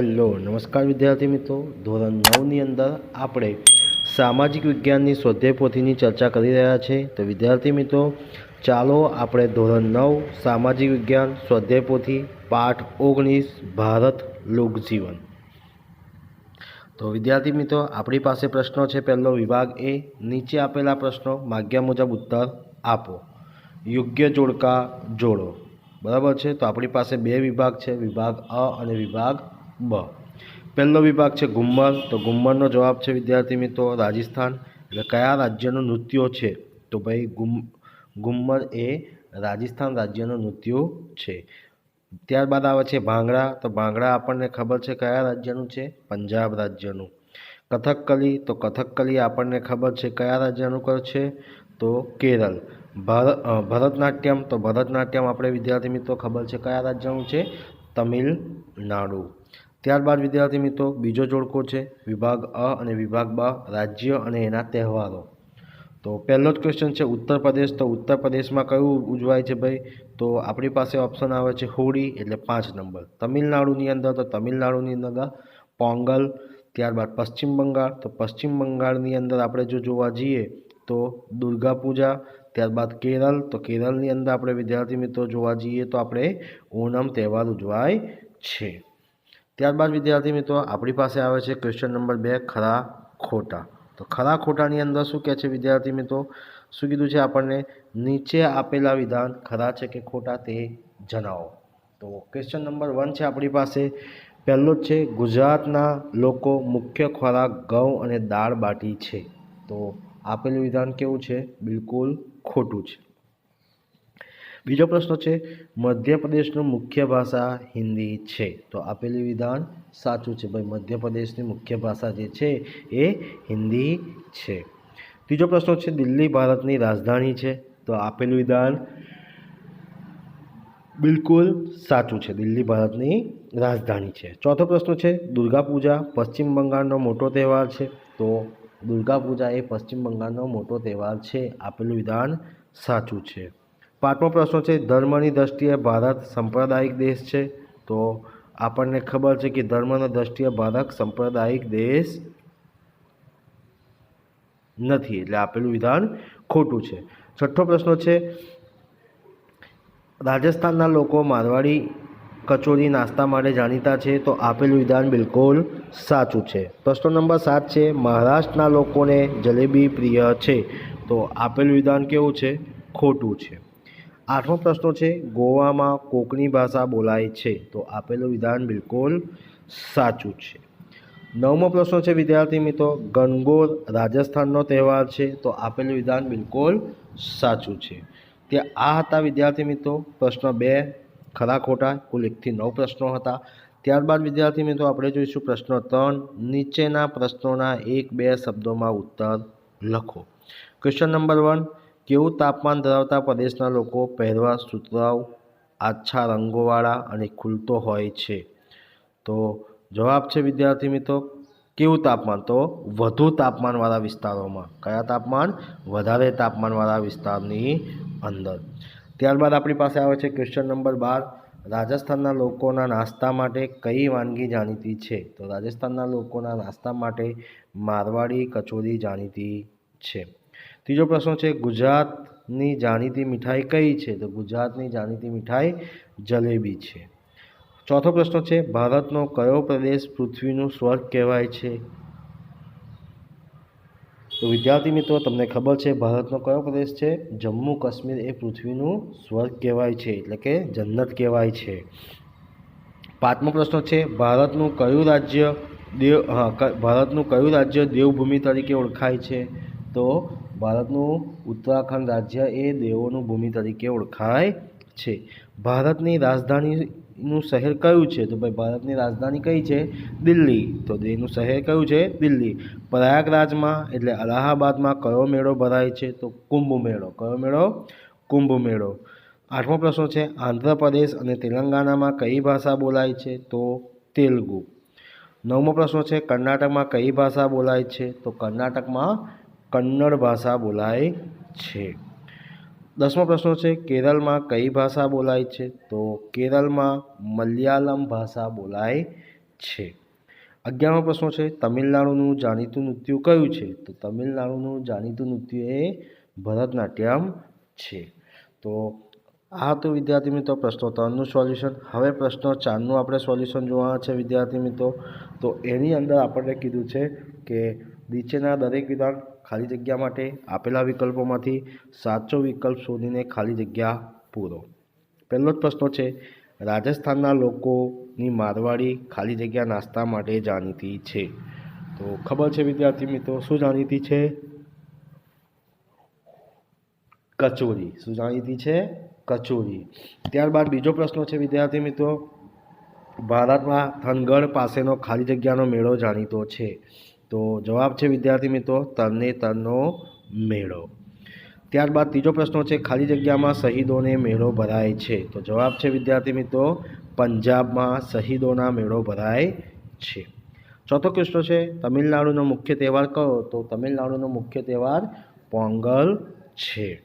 Hello, નમસ્કાર વિદ્યાર્થી મિત્રો. ધોરણ નવની અંદર આપણે સામાજિક વિજ્ઞાનની સ્વાધ્યાય પોથીની ચર્ચા કરી રહ્યા છે. તો વિદ્યાર્થી મિત્રો, ચાલો આપણે ધોરણ નવ, સામાજિક વિજ્ઞાન સ્વાધ્યાય પોથી, પાઠ ઓગણીસ, ભારત લોકજીવન. તો વિદ્યાર્થી મિત્રો, આપણી પાસે પ્રશ્નો છે. પહેલો વિભાગ એ, નીચે આપેલા પ્રશ્નો માગ્યા મુજબ ઉત્તર આપો. યોગ્ય જોડકા જોડો. બરાબર છે? તો આપણી પાસે બે વિભાગ છે. વિભાગ અ અને વિભાગ બ. પહેલો વિભાગ છે ગુમ્મર. તો ગુમ્મરનો જવાબ છે, વિદ્યાર્થી મિત્રો, રાજસ્થાન. એટલે કયા રાજ્યનું નૃત્યો છે? તો ભાઈ ગુમ, ગુમ્મર એ રાજસ્થાન રાજ્યનું નૃત્ય છે. ત્યારબાદ આવે છે ભાંગડા. તો ભાંગડા આપણને ખબર છે કયા રાજ્યનું છે? પંજાબ રાજ્યનું. કથકકલી તો કથકકલી આપણને ખબર છે કયા રાજ્યનું છે? તો કેરળ. ભર ભરતનાટ્યમ. તો ભરતનાટ્યમ આપણે વિદ્યાર્થી મિત્રો ખબર છે કયા રાજ્યનું છે? તમિલનાડુ. ત્યારબાદ, વિદ્યાર્થી મિત્રો, બીજો જોડકો છે વિભાગ અ અને વિભાગ બ, રાજ્ય અને એના તહેવારો. તો પહેલો જ ક્વેશ્ચન છે ઉત્તર પ્રદેશ. તો ઉત્તર પ્રદેશમાં કયું ઉજવાય છે ભાઈ? તો આપણી પાસે ઓપ્શન આવે છે હોળી, એટલે પાંચ નંબર. તમિલનાડુની અંદર તો તમિલનાડુની અંદર પોંગલ, ત્યારબાદ પશ્ચિમ બંગાળ. તો પશ્ચિમ બંગાળની અંદર આપણે જો જોવા જઈએ તો દુર્ગા પૂજા, ત્યારબાદ કેરળ. તો કેરળની અંદર આપણે વિદ્યાર્થી મિત્રો જોવા જઈએ તો આપણે ઓનમ તહેવાર ઉજવાય છે. ત્યારબાદ, વિદ્યાર્થી મિત્રો, આપણી પાસે આવે છે ક્વેશ્ચન નંબર બે, ખરા, ખોટા. તો ખરા, ખોટાની અંદર શું કહે છે વિદ્યાર્થી મિત્રો? શું કીધું છે આપણને? નીચે આપેલા વિધાન ખરા છે કે ખોટા તે જણાવો. તો ક્વેશ્ચન નંબર વન છે આપણી પાસે. પહેલો જ છે, ગુજરાતના લોકો મુખ્ય ખોરાક ઘઉં અને દાળ બાટી છે. તો આપેલું વિધાન કેવું છે? બિલકુલ ખોટું છે. બીજો પ્રશ્ન છે, મધ્યપ્રદેશનું મુખ્ય ભાષા હિન્દી છે. તો આપેલું વિધાન સાચું છે. ભાઈ, મધ્યપ્રદેશની મુખ્ય ભાષા જે છે એ હિન્દી છે. ત્રીજો પ્રશ્ન છે, દિલ્હી ભારતની રાજધાની છે. તો આપેલું વિધાન બિલકુલ સાચું છે. દિલ્હી ભારતની રાજધાની છે. ચોથો પ્રશ્ન છે દુર્ગા પૂજા પશ્ચિમ બંગાળનો મોટો તહેવાર છે. તો દુર્ગા પૂજા એ પશ્ચિમ બંગાળનો મોટો તહેવાર છે. આપેલું વિધાન સાચું છે. પાંચમો પ્રશ્ન છે, ધર્મની દ્રષ્ટિએ ભારત સાંપ્રદાયિક દેશ છે. તો આપણને ખબર છે કે ધર્મની દ્રષ્ટિએ ભારત સાંપ્રદાયિક દેશ નથી, એટલે આપેલું વિધાન ખોટું છે. છઠ્ઠો પ્રશ્ન છે, રાજસ્થાનના લોકો મારવાડી કચોરી નાસ્તા માટે જાણીતા છે, તો આપેલું વિધાન બિલકુલ સાચું છે. પ્રશ્ન નંબર સાત છે, મહારાષ્ટ્રના લોકોને જલેબી પ્રિય છે, તો આપેલું વિધાન કેવું છે? ખોટું છે. આઠમો પ્રશ્ન છે, ગોવામાં કોકણી ભાષા બોલાય છે? તો આપેલું વિધાન બિલકુલ સાચું છે. નવમો પ્રશ્ન છે, વિદ્યાર્થી મિત્રો, ગણગોર રાજસ્થાનનો તહેવાર છે, તો આપેલું વિધાન બિલકુલ સાચું છે. તે આ હતા વિદ્યાર્થી મિત્રો, પ્રશ્ન બે, ખરા ખોટા, કુલ એકથી નવ પ્રશ્નો હતા. ત્યારબાદ વિદ્યાર્થી મિત્રો, આપણે જોઈશું પ્રશ્ન ત્રણ, નીચેના પ્રશ્નોના એક બે શબ્દોમાં ઉત્તર લખો. ક્વેશ્ચન નંબર વન કેવું તાપમાન ધરાવતા પ્રદેશના લોકો પહેરવા, સુતરાઉ, આછા રંગોવાળા અને ખુલતો હોય છે? તો જવાબ છે વિદ્યાર્થી મિત્રો, કેવું તાપમાન? તો વધુ તાપમાનવાળા વિસ્તારોમાં. કયા તાપમાન? વધારે તાપમાનવાળા વિસ્તારની અંદર. ત્યારબાદ આપણી પાસે આવે છે ક્વેશ્ચન નંબર બાર. રાજસ્થાનના લોકોના નાસ્તા માટે કઈ વાનગી જાણીતી છે? તો રાજસ્થાનના લોકોના નાસ્તા માટે મારવાડી કચોરી જાણીતી છે. ત્રીજો પ્રશ્ન છે, ગુજરાતની જાણીતી મીઠાઈ કઈ છે? તો ગુજરાતની જાણીતી મીઠાઈ જલેબી છે. ચોથો પ્રશ્ન છે, ભારતનો કયો પ્રદેશ પૃથ્વીનું સ્વર્ગ કહેવાય છે? તો વિદ્યાર્થી મિત્રો, તમને ખબર છે, ભારતનો કયો પ્રદેશ છે? જમ્મુ કાશ્મીર એ પૃથ્વીનું સ્વર્ગ કહેવાય છે, એટલે કે જન્નત કહેવાય છે. પાંચમો પ્રશ્ન છે, ભારતનું કયું રાજ્ય દેવ, હા ભારતનું કયું રાજ્ય દેવભૂમિ તરીકે ઓળખાય છે? તો ભારતનું ઉત્તરાખંડ રાજ્ય એ દેવોનું ભૂમિ તરીકે ઓળખાય છે. ભારતની રાજધાનીનું શહેર કયું છે? તો ભાઈ, ભારતની રાજધાની કઈ છે? દિલ્હી. તો એનું શહેર કયું છે? દિલ્હી. પ્રયાગરાજમાં, એટલે અલાહાબાદમાં કયો મેળો ભરાય છે? તો કુંભ મેળો. કયો મેળો? કુંભ મેળો. આઠમો પ્રશ્ન છે, આંધ્રપ્રદેશ અને તેલંગાણામાં કઈ ભાષા બોલાય છે? તો તેલુગુ. નવમો પ્રશ્ન છે, કર્ણાટકમાં કઈ ભાષા બોલાય છે? તો કર્ણાટકમાં કન્નડ ભાષા બોલાય છે. દસમો પ્રશ્ન છે, કેરળમાં કઈ ભાષા બોલાય છે? તો કેરળમાં મલયાલમ ભાષા બોલાય છે. અગિયારમો પ્રશ્ન છે, તમિલનાડુનું જાણીતું નૃત્ય કયું છે? તો તમિલનાડુનું જાણીતું નૃત્ય એ ભરતનાટ્યમ છે. તો આ હતું વિદ્યાર્થી મિત્રો પ્રશ્નો ત્રણનું સોલ્યુશન. હવે પ્રશ્નો ચારનું આપણે સોલ્યુશન જોવાના છે વિદ્યાર્થી મિત્રો. તો એની અંદર આપણને કીધું છે કે નીચેના દરેક વિધાન ખાલી જગ્યા માટે આપેલા વિકલ્પોમાંથી સાચો વિકલ્પ શોધીને ખાલી જગ્યા પૂરો. પહેલો જ પ્રશ્ન છે, રાજસ્થાનના લોકોની મારવાડી ખાલી જગ્યા નાસ્તા માટે જાણીતી છે. તો ખબર છે વિદ્યાર્થી મિત્રો, શું જાણીતી છે? કચોરી. શું જાણીતી છે? કચોરી. ત્યારબાદ બીજો પ્રશ્ન છે વિદ્યાર્થી મિત્રો, ભારતમાં થનગઢ પાસેનો ખાલી જગ્યાનો મેળો જાણીતો છે. તો જવાબ છે, વિદ્યાર્થી મિત્રો તરણેતરનો મેળો. ત્યારબાદ ત્રીજો પ્રશ્ન છે, ખાલી જગ્યામાં શહીદોને મેળો ભરાય છે. તો જવાબ છે, વિદ્યાર્થી મિત્રો, પંજાબમાં શહીદોના મેળો ભરાય છે. ચોથો પ્રશ્ન છે, તમિલનાડુનો મુખ્ય તહેવાર કયો? તો તમિલનાડુનો મુખ્ય તહેવાર પોંગલ છે.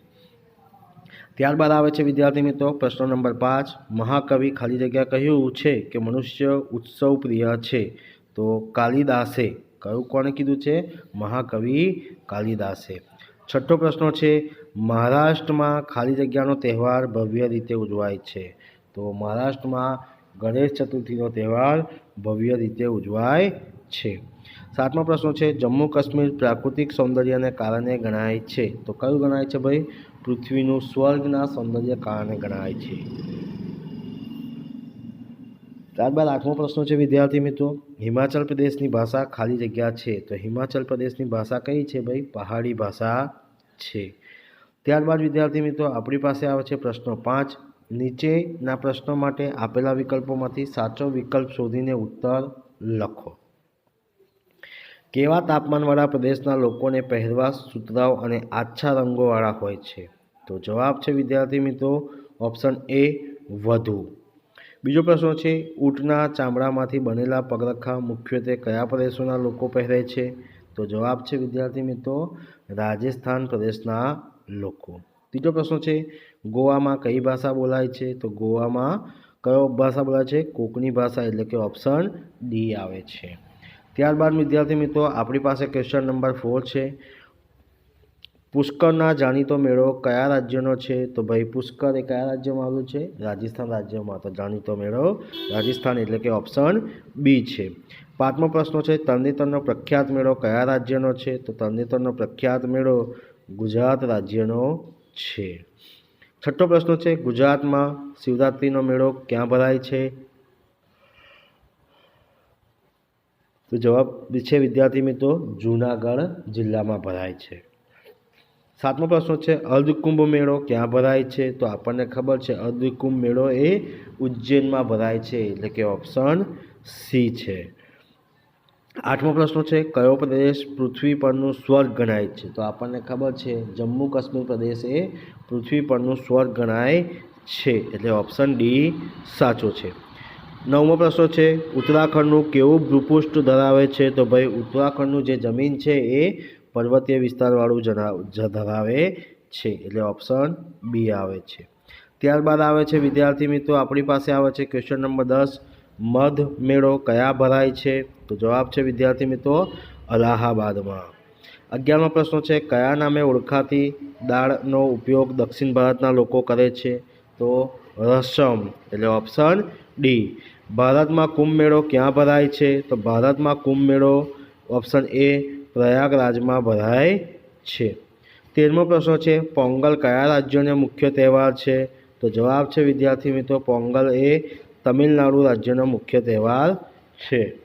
ત્યારબાદ આવે છે, વિદ્યાર્થી મિત્રો, પ્રશ્ન નંબર પાંચ, મહાકવિ ખાલી જગ્યા કહ્યું છે કે મનુષ્ય ઉત્સવ પ્રિય છે? તો કાલિદાસે કયું કોણે કીધું છે? મહાકવિ કાલિદાસે. છઠ્ઠો પ્રશ્ન છે, મહારાષ્ટ્રમાં ખાલી જગ્યાનો તહેવાર ભવ્ય રીતે ઉજવાય છે. તો મહારાષ્ટ્રમાં ગણેશ ચતુર્થીનો તહેવાર ભવ્ય રીતે ઉજવાય છે. સાતમો પ્રશ્ન છે, જમ્મુ કાશ્મીર પ્રાકૃતિક સૌંદર્યને કારણે ગણાય છે. તો કયું ગણાય છે ભાઈ? પૃથ્વીનું સ્વર્ગના સૌંદર્ય કારણે ગણાય છે. ત્યારબાદ આઠમો પ્રશ્ન છે, વિદ્યાર્થી મિત્રો, હિમાચલ પ્રદેશની ભાષા ખાલી જગ્યા છે તો હિમાચલ પ્રદેશની ભાષા કઈ છે ભાઈ? પહાડી ભાષા છે. ત્યારબાદ વિદ્યાર્થી મિત્રો, આપણી પાસે આવે છે પ્રશ્નો પાંચ. નીચેના પ્રશ્નો માટે આપેલા વિકલ્પોમાંથી સાચો વિકલ્પ શોધીને ઉત્તર લખો. કેવા તાપમાનવાળા પ્રદેશના લોકોને પહેરવા સુતરાઉ અને આછા રંગોવાળા હોય છે? તો જવાબ છે, વિદ્યાર્થી મિત્રો, ઓપ્શન એ, વધુ. બીજો પ્રશ્ન છે, ઊંટના ચામડામાંથી બનેલા પગરખા મુખ્યત્વે કયા પ્રદેશોના લોકો પહેરે છે? તો જવાબ છે, વિદ્યાર્થી મિત્રો, રાજસ્થાન પ્રદેશના લોકો. ત્રીજો પ્રશ્ન છે, ગોવામાં કઈ ભાષા બોલાય છે? તો ગોવામાં કયો ભાષા બોલાય છે? કોકણી ભાષા, એટલે કે ઓપ્શન ડી આવે છે. ત્યારબાદ વિદ્યાર્થી મિત્રો, આપણી પાસે ક્વેશ્ચન નંબર ફોર છે. પુષ્કરના જાણીતો મેળો કયા રાજ્યનો છે? તો ભાઈ, પુષ્કર એ કયા રાજ્યમાં આવેલું છે? રાજસ્થાન રાજ્યમાં. તો જાણીતો મેળો રાજસ્થાન એટલે કે ઓપ્શન બી છે. પાંચમો પ્રશ્ન છે, તરણેતરનો પ્રખ્યાત મેળો કયા રાજ્યનો છે? તો તરણેતરનો પ્રખ્યાત મેળો ગુજરાત રાજ્યનો છે. છઠ્ઠો પ્રશ્ન છે, ગુજરાતમાં શિવરાત્રિનો મેળો ક્યાં ભરાય છે? તો જવાબ છે, વિદ્યાર્થી મિત્રો, જૂનાગઢ જિલ્લામાં ભરાય છે. સાતમો પ્રશ્ન છે, અર્ધકુંભ મેળો ક્યાં ભરાય છે? તો આપણને ખબર છે, અર્ધકુંભ મેળો એ ઉજ્જૈનમાં ભરાય છે, એટલે કે ઓપ્શન સી છે. આઠમો પ્રશ્ન છે, કયો પ્રદેશ પૃથ્વી પરનું સ્વર્ગ ગણાય છે? તો આપણને ખબર છે, જમ્મુ કાશ્મીર પ્રદેશ એ પૃથ્વી પરનું સ્વર્ગ ગણાય છે, એટલે ઓપ્શન ડી સાચો છે. નવમો પ્રશ્ન છે, ઉત્તરાખંડનું કેવું ભૂપૃષ્ઠ ધરાવે છે? તો ભાઈ, ઉત્તરાખંડનું જે જમીન છે એ પર્વતીય વિસ્તારવાળું જણાવ ધરાવે છે. એટલે ઓપ્શન બી આવે છે. ત્યારબાદ આવે છે, વિદ્યાર્થી મિત્રો, આપણી પાસે આવે છે ક્વેશ્ચન નંબર દસ. મધ મેળો કયા ભરાય છે? તો જવાબ છે, વિદ્યાર્થી મિત્રો, અલાહાબાદમાં. અગિયારમો પ્રશ્ન છે, કયા નામે ઓળખાતી દાળનો ઉપયોગ દક્ષિણ ભારતના લોકો કરે છે? તો રસમ, એટલે ઓપ્શન ડી ભારતમાં કુંભ મેળો ક્યાં ભરાય છે? તો ભારતમાં કુંભ મેળો ઓપ્શન એ પ્રયાગરાજમાં ભરાય છે. તેરમો પ્રશ્ન છે, પોંગલ કયા રાજ્યનો મુખ્ય તહેવાર છે? તો જવાબ છે, વિદ્યાર્થી મિત્રો, પોંગલ એ તમિલનાડુ રાજ્યનો મુખ્ય તહેવાર છે.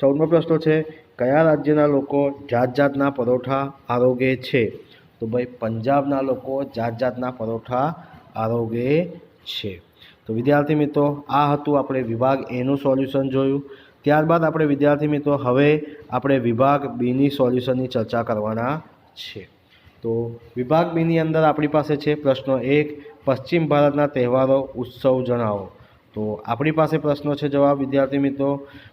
ચૌદમો પ્રશ્ન છે, કયા રાજ્યના લોકો જાત જાતના પરોઠા આરોગે છે? તો ભાઈ, પંજાબના લોકો જાત જાતના પરોઠા આરોગે છે. તો વિદ્યાર્થી મિત્રો, આ હતું આપણે વિભાગ એનું સોલ્યુશન જોયું. ત્યારબાદ આપણે વિદ્યાર્થી મિત્રો, હવે આપણે વિભાગ બીની સોલ્યુશનની ચર્ચા કરવાના છે. તો વિભાગ બીની અંદર આપણી પાસે છે પ્રશ્ન એક, પશ્ચિમ ભારતના તહેવારો, ઉત્સવ જણાવો. તો આપણી પાસે પ્રશ્નો છે જવાબ, વિદ્યાર્થી મિત્રો.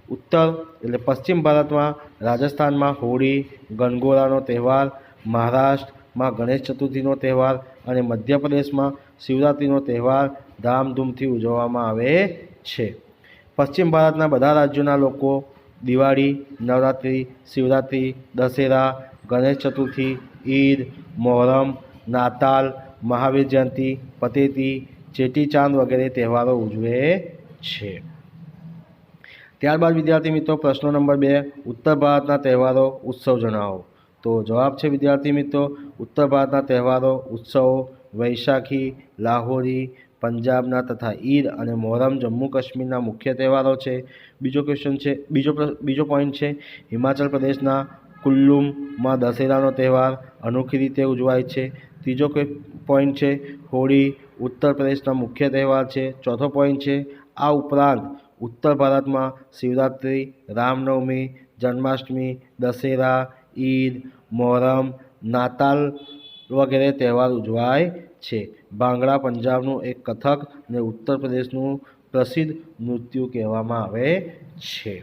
ઉત્તર એટલે પશ્ચિમ ભારતમાં રાજસ્થાનમાં હોળી ગણગોરાનો તહેવાર, મહારાષ્ટ્રમાં ગણેશ ચતુર્થીનો તહેવાર અને મધ્યપ્રદેશમાં શિવરાત્રિનો તહેવાર ધામધૂમથી ઉજવવામાં આવે છે. પશ્ચિમ ભારતના બધા રાજ્યોના લોકો દિવાળી, નવરાત્રિ, શિવરાત્રિ, દશેરા, ગણેશ ચતુર્થી, ઈદ, મોહરમ, નાતાલ, મહાવીર જયંતિ, પતેતી ચેટીચાંદ વગેરે તહેવારો ઉજવે છે. ત્યારબાદ વિદ્યાર્થી મિત્રો પ્રશ્નો નંબર બે, ઉત્તર ભારતના તહેવારો, ઉત્સવ જણાવો. તો જવાબ છે વિદ્યાર્થી મિત્રો, ઉત્તર ભારતના તહેવારો, ઉત્સવો, વૈશાખી, લાહોરી પંજાબના તથા ઈદ અને મોહરમ જમ્મુ કાશ્મીરના મુખ્ય તહેવારો છે. બીજો ક્વેશ્ચન છે, બીજો બીજો પોઈન્ટ છે, હિમાચલ પ્રદેશના કુલ્લુમમાં દશેરાનો તહેવાર અનોખી રીતે ઉજવાય છે. ત્રીજો પોઈન્ટ છે, હોળી ઉત્તર પ્રદેશના મુખ્ય તહેવાર છે. ચોથો પોઈન્ટ છે, આ ઉપરાંત ઉત્તર ભારતમાં શિવરાત્રિ, રામનવમી, જન્માષ્ટમી, દશેરા, ઈદ, મોહરમ, નાતાલ વગેરે તહેવાર ઉજવાય છે. ભાંગડા પંજાબનું એક કથક અને ઉત્તર પ્રદેશનું પ્રસિદ્ધ નૃત્ય કહેવામાં આવે છે.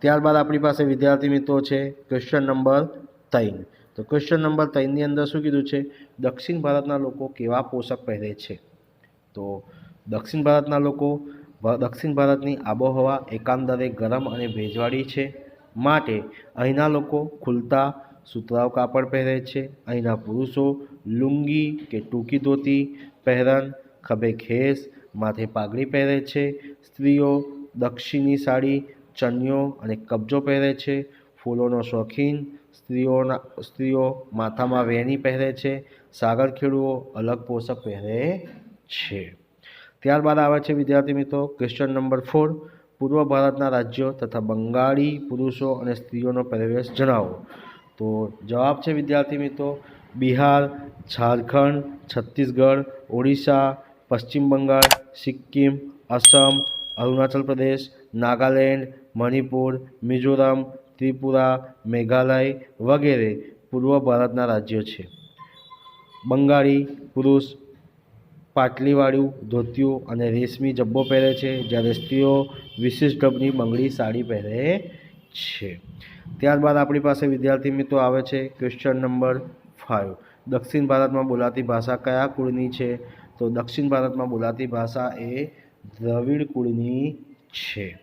ત્યારબાદ આપણી પાસે વિદ્યાર્થી મિત્રો છે ક્વેશ્ચન નંબર ત્રણ. તો ક્વેશ્ચન નંબર ત્રણની અંદર શું કીધું છે? દક્ષિણ ભારતના લોકો કેવા પોશાક પહેરે છે? તો દક્ષિણ ભારતના લોકો દક્ષિણ ભારતની આબોહવા એકાંદરે ગરમ અને ભેજવાળી છે. માટે અહીંના લોકો ખુલતા સુતરાઉ કાપડ પહેરે છે. અહીંના પુરુષો લુંગી કે ટૂંકી ધોતી, પહેરન, ખભે ખેસ, માથે પાઘડી પહેરે છે. સ્ત્રીઓ દક્ષિણી સાડી, ચણિયો અને કબજો પહેરે છે. ફૂલોનો શોખીન, સ્ત્રીઓના, સ્ત્રીઓ માથામાં વેણી પહેરે છે. સાગર ખેડૂઓ અલગ પોષક પહેરે છે. ત્યારબાદ આવે છે, વિદ્યાર્થી મિત્રો, ક્વેશ્ચન નંબર ફોર. પૂર્વ ભારતના રાજ્યો તથા બંગાળી પુરુષો અને સ્ત્રીઓનો પહેરવેશ જણાવો. તો જવાબ છે, વિદ્યાર્થી મિત્રો, બિહાર, ઝારખંડ, છત્તીસગઢ, ઓડિશા, પશ્ચિમ બંગાળ, સિક્કિમ અસમ અરુણાચલ પ્રદેશ, નાગાલેન્ડ, મણિપુર, મિઝોરમ, ત્રિપુરા, મેઘાલય વગેરે પૂર્વ ભારતના રાજ્યો છે. બંગાળી, પુરુષ, પાટલીવાળું, ધોતિયું અને રેશમી જબ્બો પહેરે છે, જ્યારે સ્ત્રીઓ વિશિષ્ટ ઢબની બંગડી સાડી પહેરે છે. ત્યારબાદ આપણી પાસે વિદ્યાર્થી મિત્રો આવે છે ક્વેશ્ચન નંબર ફાઇવ દક્ષિણ ભારતમાં બોલાતી ભાષા કયા કુળની છે? તો દક્ષિણ ભારતમાં બોલાતી ભાષા એ દ્રવિડ કુળની છે.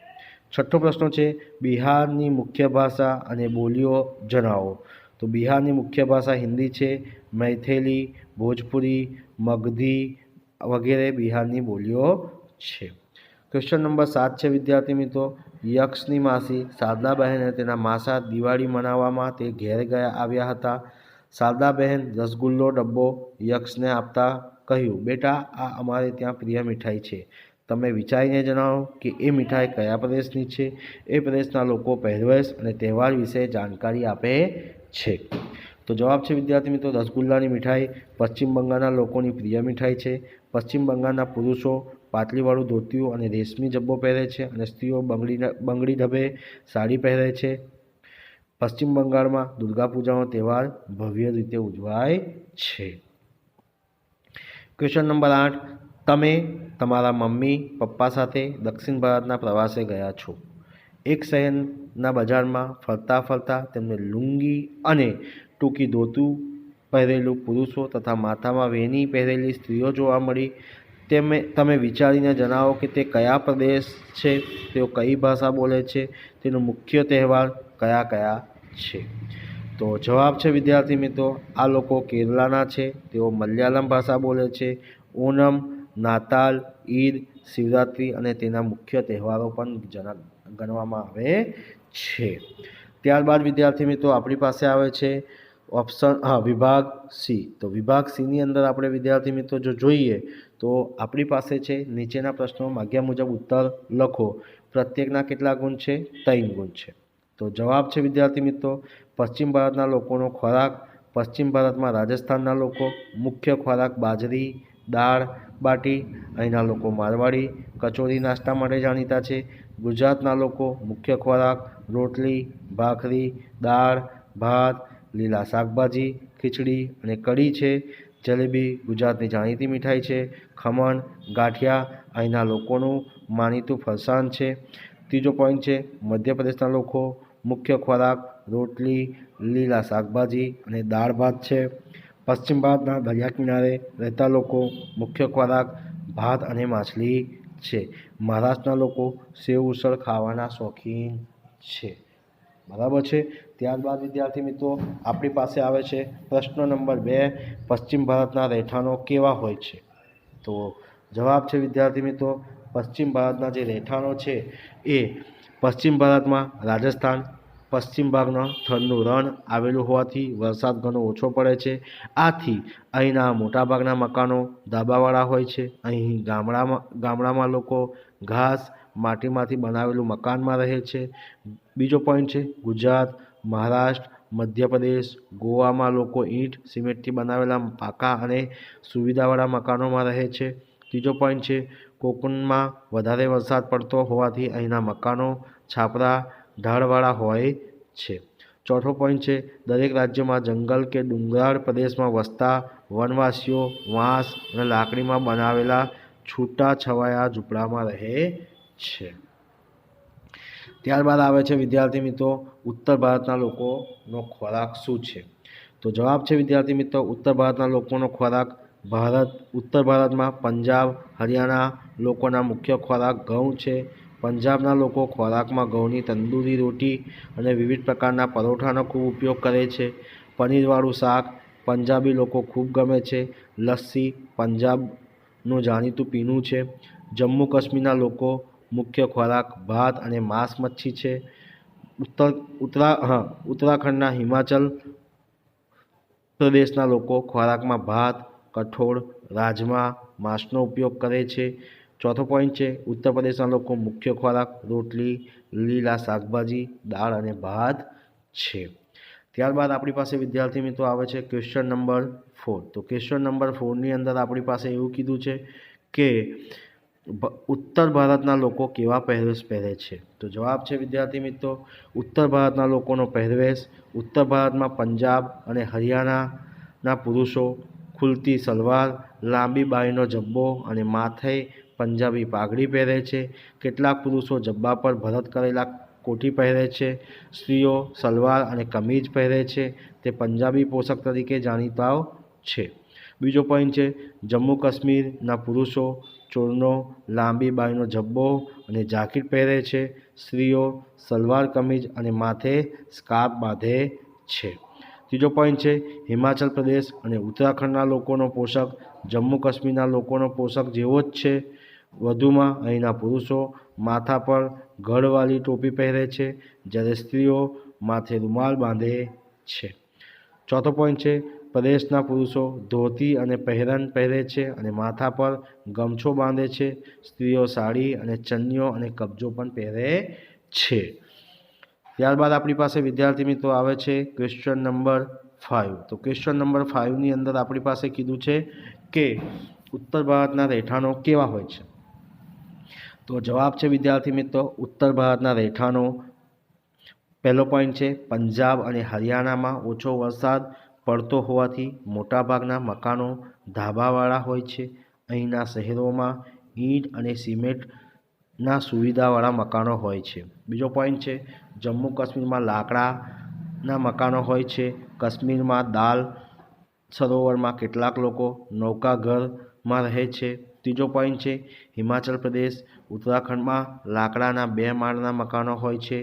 છઠ્ઠો પ્રશ્ન છે, બિહારની મુખ્ય ભાષા અને બોલીઓ જણાવો. તો બિહારની મુખ્ય ભાષા હિન્દી છે, મૈથેલી, ભોજપુરી, મગધી વગેરે બિહારની બોલીઓ છે. ક્વેશ્ચન નંબર સાત છે, વિદ્યાર્થી મિત્રો. યક્ષની માસી શારદાબહેને તેના માસા દિવાળી મનાવવામાં તે ઘેર ગયા આવ્યા હતા. શારદાબહેન રસગુલ્લો, ડબ્બો યક્ષને આપતા કહ્યું, બેટા, આ અમારે ત્યાં પ્રિય મીઠાઈ છે. તમે વિચારીને જણાવો કે એ મીઠાઈ કયા પ્રદેશની છે? એ પ્રદેશના લોકો પહેરવેશ અને તહેવાર વિશે જાણકારી આપે છે. તો જવાબ છે, વિદ્યાર્થી મિત્રો, રસગુલ્લાની મીઠાઈ પશ્ચિમ બંગાળના લોકોની પ્રિય મીઠાઈ છે. પશ્ચિમ બંગાળના પુરુષો પાટલીવાળું ધોતિયું અને રેશમી જબ્બો પહેરે છે અને સ્ત્રીઓ બંગડીના બંગડી ઢબે સાડી પહેરે છે. પશ્ચિમ બંગાળમાં દુર્ગા પૂજાનો તહેવાર ભવ્ય રીતે ઉજવાય છે. ક્વેશ્ચન નંબર આઠ. તમે તમારા મમ્મી, પપ્પા સાથે દક્ષિણ ભારતના પ્રવાસે ગયા છો. એક શહેરના બજારમાં ફરતા ફરતા તેમને લુંગી અને ટૂંકી ધોતું પહેરેલું પુરુષો તથા માથામાં વેની પહેરેલી સ્ત્રીઓ જોવા મળી. તેમે તમે વિચારીને જણાવો કે તે કયા પ્રદેશ છે? તેઓ કઈ ભાષા બોલે છે? તેનો મુખ્ય તહેવાર કયા કયા છે? તો જવાબ છે, વિદ્યાર્થી મિત્રો, આ લોકો કેરલાના છે. તેઓ મલયાલમ ભાષા બોલે છે. ઓનમ, નાતાલ, ઈદ, શિવરાત્રિ અને તેના મુખ્ય તહેવારો પણ જણા ગણવામાં આવે છે. ત્યારબાદ વિદ્યાર્થી મિત્રો આપણી પાસે આવે છે ઓપ્શન હા, વિભાગ સી. તો વિભાગ સીની અંદર આપણે વિદ્યાર્થી મિત્રો જો જોઈએ, તો આપણી પાસે છે, નીચેના પ્રશ્નો માગ્યા મુજબ ઉત્તર લખો. પ્રત્યેકના કેટલા ગુણ છે? ત્રણ ગુણ છે. તો જવાબ છે વિદ્યાર્થી મિત્રો, પશ્ચિમ ભારતના લોકોનો ખોરાક, પશ્ચિમ ભારતમાં રાજસ્થાનના લોકો, મુખ્ય ખોરાક બાજરી, દાળ, બાટી, અહીંના લોકો મારવાડી, કચોરી નાસ્તા માટે જાણીતા છે. ગુજરાતના લોકો મુખ્ય ખોરાક, રોટલી, ભાખરી, દાળ, ભાત લીલા શાકભાજી, ખીચડી અને કઢી છે. જલેબી, ગુજરાતની જાણીતી મીઠાઈ છે. ખમણ, ગાંઠિયા, અહીંના લોકોનું માનીતું ફરસાણ છે. ત્રીજો પોઈન્ટ છે મધ્યપ્રદેશના લોકો. મુખ્ય ખોરાક રોટલી, લીલા શાકભાજી અને દાળ ભાત છે. પશ્ચિમ ભારતના દરિયા કિનારે રહેતા લોકો મુખ્ય ખોરાક ભાત અને માછલી છે. મહારાષ્ટ્રના લોકો સેવ, ઉસળ ખાવાના શોખીન છે. બરાબર છે? ત્યારબાદ વિદ્યાર્થી મિત્રો, આપણી પાસે આવે છે પ્રશ્ન નંબર બે, પશ્ચિમ ભારતના રહેઠાણો કેવા હોય છે? તો જવાબ છે વિદ્યાર્થી મિત્રો, પશ્ચિમ ભારતના જે રહેઠાણો છે એ પશ્ચિમ ભારતમાં રાજસ્થાન, પશ્ચિમ ભાગમાં થરનું રણ આવેલું હોવાથી વરસાદ ઘણો ઓછો પડે છે. આથી અહીંના મોટાભાગના મકાનો ધાબાવાળા હોય છે. અહીં ગામડામાં ગામડામાં લોકો ઘાસ માટીમાંથી બનાવેલું મકાનમાં રહે છે. બીજો પોઈન્ટ છે ગુજરાત મહારાષ્ટ્ર, મધ્યપ્રદેશ, ગોવામાં લોકો ઈંટ, સિમેન્ટથી બનાવેલા પાકા અને સુવિધાવાળા મકાનોમાં રહે છે. ત્રીજો પોઈન્ટ છે, કોકણમાં વધારે વરસાદ પડતો હોવાથી અહીંના મકાનો છાપરા ઢાળવાળા હોય છે. ચોથો પોઈન્ટ છે, દરેક રાજ્યમાં જંગલ કે ડુંગરાળ પ્રદેશમાં વસતા વનવાસીઓ વાંસ અને લાકડીમાં બનાવેલા છૂટા છવાયા ઝૂંપડામાં રહે છે. ત્યારબાદ આવે છે વિદ્યાર્થી મિત્રો ઉત્તર ભારતના લોકોનો ખોરાક શું છે? તો જવાબ છે, વિદ્યાર્થી મિત્રો, ઉત્તર ભારતના લોકોનો ખોરાક ભારત, ઉત્તર ભારતમાં પંજાબ, હરિયાણા લોકોના મુખ્ય ખોરાક ઘઉં છે. પંજાબના લોકો ખોરાકમાં ઘઉંની તંદૂરી રોટી અને વિવિધ પ્રકારના પરોઠાનો ખૂબ ઉપયોગ કરે છે. પનીરવાળું શાક પંજાબી લોકો ખૂબ ગમે છે. લસ્સી પંજાબનું જાણીતું પીણું છે. જમ્મુ કાશ્મીરના લોકો મુખ્ય ખોરાક ભાત અને માંસ મચ્છી છે. ઉત્તર, ઉત્તરા, હા, ઉત્તરાખંડના હિમાચલ પ્રદેશના લોકો ખોરાકમાં ભાત, કઠોળ, રાજમા, માંસનો ઉપયોગ કરે છે. ચોથો પોઈન્ટ છે, ઉત્તર પ્રદેશના લોકો મુખ્ય ખોરાક રોટલી, લીલા શાકભાજી, દાળ અને ભાત છે. ત્યારબાદ આપણી પાસે વિદ્યાર્થી મિત્રો આવે છે ક્વેશ્ચન નંબર ફોર તો ક્વેશ્ચન નંબર ફોરની અંદર આપણી પાસે એવું કીધું છે કે ઉત્તર ભારતના લોકો કેવા પહેરવેશ પહેરે છે? તો જવાબ છે વિદ્યાર્થી મિત્રો, ઉત્તર ભારતના લોકોનો પહેરવેશ ઉત્તર ભારતમાં પંજાબ અને હરિયાણાના પુરુષો ખુલતી સલવાર, લાંબી બાહીનો જબ્બો અને માથે પંજાબી પાઘડી પહેરે છે. કેટલાક પુરુષો જબ્બા પર ભરત કરેલા કોટી પહેરે છે. સ્ત્રીઓ સલવાર અને કમીજ પહેરે છે. તે પંજાબી પોશાક તરીકે જાણીતાઓ છે. બીજો પોઈન્ટ છે, જમ્મુ કાશ્મીરના પુરુષો ચોરનો લાંબી બાયનો જબ્બો અને જાકીટ પહેરે છે. સ્ત્રીઓ સલવાર કમીજ અને માથે સ્કાર્ફ બાંધે છે. ત્રીજો પોઈન્ટ છે, હિમાચલ પ્રદેશ અને ઉત્તરાખંડના લોકોનો પોશાક જમ્મુ કાશ્મીરના લોકોનો પોશાક જેવો જ છે. વધુમાં અહીંના પુરુષો માથા પર ગળવાળી ટોપી પહેરે છે, જ્યારે સ્ત્રીઓ માથે રૂમાલ બાંધે છે. ચોથો પોઈન્ટ છે પ્રદેશના પુરુષો ધોતી અને પહેરન પહેરે છે અને માથા પર ગમછો બાંધે છે. સ્ત્રીઓ સાડી અને ચન્યો અને કબજો પણ પહેરે છે. ત્યારબાદ આપણી પાસે વિદ્યાર્થી મિત્રો આવે છે ક્વેશ્ચન નંબર ફાઇવ તો ક્વેશ્ચન નંબર ફાઇવની અંદર આપણી પાસે કીધું છે કે ઉત્તર ભારતના રહેઠાણો કેવા હોય છે? તો જવાબ છે વિદ્યાર્થી મિત્રો ઉત્તર ભારતના રહેઠાણો. પહેલો પોઈન્ટ છે પંજાબ અને હરિયાણામાં ઓછો વરસાદ. પડતો હોવાથી મોટાભાગના મકાનો ધાબાવાળા હોય છે. અહીંના શહેરોમાં ઈંટ અને સિમેન્ટના સુવિધાવાળા મકાનો હોય છે. બીજો પોઈન્ટ છે, જમ્મુ કાશ્મીરમાં લાકડાના મકાનો હોય છે. કાશ્મીરમાં દાલ સરોવરમાં કેટલાક લોકો નૌકાઘરમાં રહે છે. ત્રીજો પોઈન્ટ છે, હિમાચલ પ્રદેશ, ઉત્તરાખંડમાં લાકડાના બે માળના મકાનો હોય છે.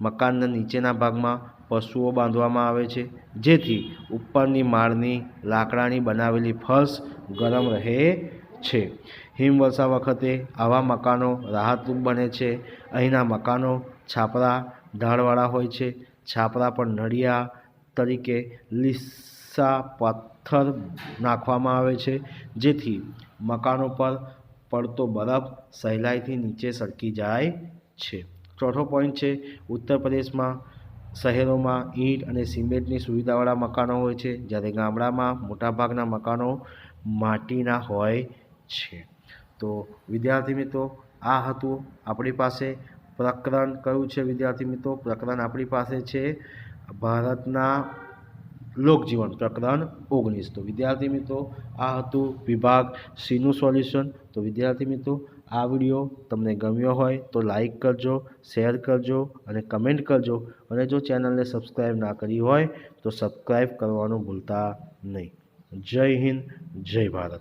મકાનના નીચેના ભાગમાં પશુઓ બાંધવામાં આવે છે, જેથી ઉપરની માળની લાકડાની બનાવેલી ફર્શ ગરમ રહે છે. હિમવર્ષા વખતે આવા મકાનો રાહતરૂપ બને છે. અહીંના મકાનો છાપરા ઢાળવાળા હોય છે. છાપરા પર નળિયા તરીકે લીસા પથ્થર નાખવામાં આવે છે, જેથી મકાનો પર પડતો બરફ સહેલાઈથી નીચે સરકી જાય છે. ચોથો પોઈન્ટ છે, ઉત્તર પ્રદેશમાં શહેરોમાં ઈંટ અને સિમેન્ટની સુવિધાવાળા મકાનો હોય છે, જ્યારે ગામડામાં મોટાભાગના મકાનો માટીના હોય છે. તો વિદ્યાર્થી મિત્રો, આ હતું આપણી પાસે પ્રકરણ. કયું છે વિદ્યાર્થી મિત્રો? પ્રકરણ આપણી પાસે છે ભારતના લોકજીવન પ્રકરણ ઓગણીસ. તો વિદ્યાર્થી મિત્રો, આ હતું વિભાગ સીનું સોલ્યુશન. તો વિદ્યાર્થી મિત્રો આ વીડિયો તમને ગમ્યો હોય તો લાઈક કરજો શેર કરજો અને કમેન્ટ કરજો. અને જો ચેનલને સબસ્ક્રાઈબ ના કરી હોય તો સબસ્ક્રાઈબ કરવાનું ભૂલતા નહીં. જય હિન્દ, જય ભારત.